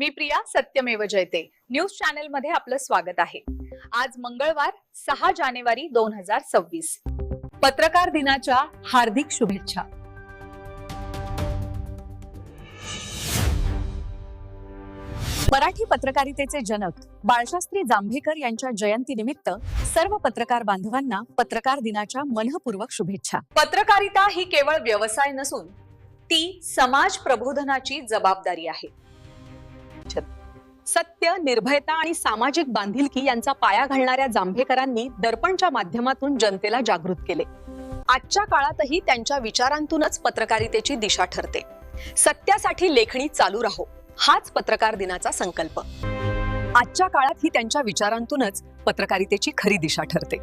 मी Priya Satyamev Jayate. News चॅनलमध्ये आपलं स्वागत आहे. आज मंगळवार सहा जानेवारी दोन हजार सव्वीस. पत्रकार दिनाच्या हार्दिक शुभेच्छा. मराठी पत्रकारितेचे जनक बाळशास्त्री जांभेकर यांच्या जयंतीनिमित्त सर्व पत्रकार बांधवांना पत्रकार दिनाच्या मनपूर्वक शुभेच्छा. पत्रकारिता ही केवळ व्यवसाय नसून ती समाज प्रबोधनाची जबाबदारी आहे. सत्य निर्भयता आणि सामाजिक बांधिलकी यांचा पाया घालणाऱ्या जांभेकरांनी दर्पणच्या माध्यमातून जनतेला जागृत केले. आजच्या काळातही त्यांच्या विचारांतूनच पत्रकारितेची दिशा ठरते. सत्यासाठी लेखणी चालू राहो हाच पत्रकार दिनाचा संकल्प. आजच्या काळात ही त्यांच्या विचारांतूनच पत्रकारितेची खरी दिशा ठरते.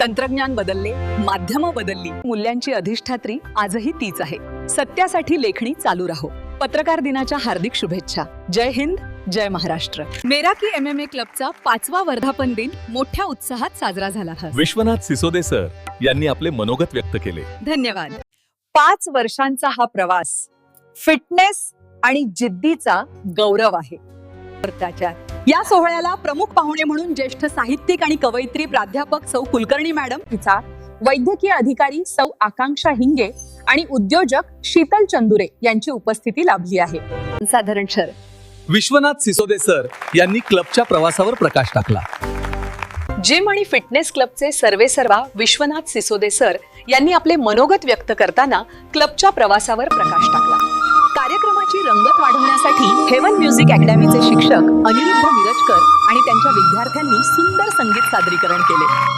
तंत्रज्ञान बदलले माध्यमं बदलली मूल्यांची अधिष्ठात्री आजही तीच आहे. सत्यासाठी लेखणी चालू राहो. पत्रकार दिनाच्या हार्दिक शुभेच्छा. जय हिंद जय महाराष्ट्र. मेरा की एम एम ए क्लबचा पाचवा वर्धापन दिन मोठ्या उत्साहात साजरा झाला. विश्वनाथ सिसोदे सर यांनी आपले मनोगत व्यक्त केले. धन्यवाद. पाच वर्षांचा हा प्रवास फिटनेस आणि जिद्दीचा गौरव आहे. या सोहळ्याला प्रमुख पाहुणे म्हणून ज्येष्ठ साहित्यिक आणि कवयित्री प्राध्यापक सौ कुलकर्णी मॅडम तिचा वैद्यकीय अधिकारी सौ आकांक्षा हिंगे आणि उद्योजक शीतल चंदुरे यांची उपस्थिती लाभली आहे. साधारण सर. विश्वनाथ सिसोदे सर यांनी क्लबच्या प्रवासावर प्रकाश टाकला. जिम आणि फिटनेस क्लबचे सर्वे सर्वा विश्वनाथ सिसोदे सर यांनी आपले मनोगत व्यक्त करताना क्लबच्या प्रवासावर प्रकाश टाकला. कार्यक्रमाची रंगत वाढवण्यासाठी हेवन म्युझिक अकॅडमीचे शिक्षक अनिरुद्ध मिरजकर आणि त्यांच्या विद्यार्थ्यांनी सुंदर संगीत सादरीकरण केले.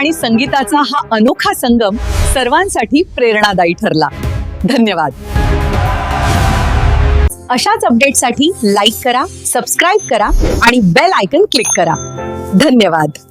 आणि संगीताचा हा अनोखा संगम सर्वांसाठी प्रेरणादायी ठरला. धन्यवाद. अशाच अपडेटसाठी लाईक करा सबस्क्राईब करा आणि बेल आयकन क्लिक करा. धन्यवाद.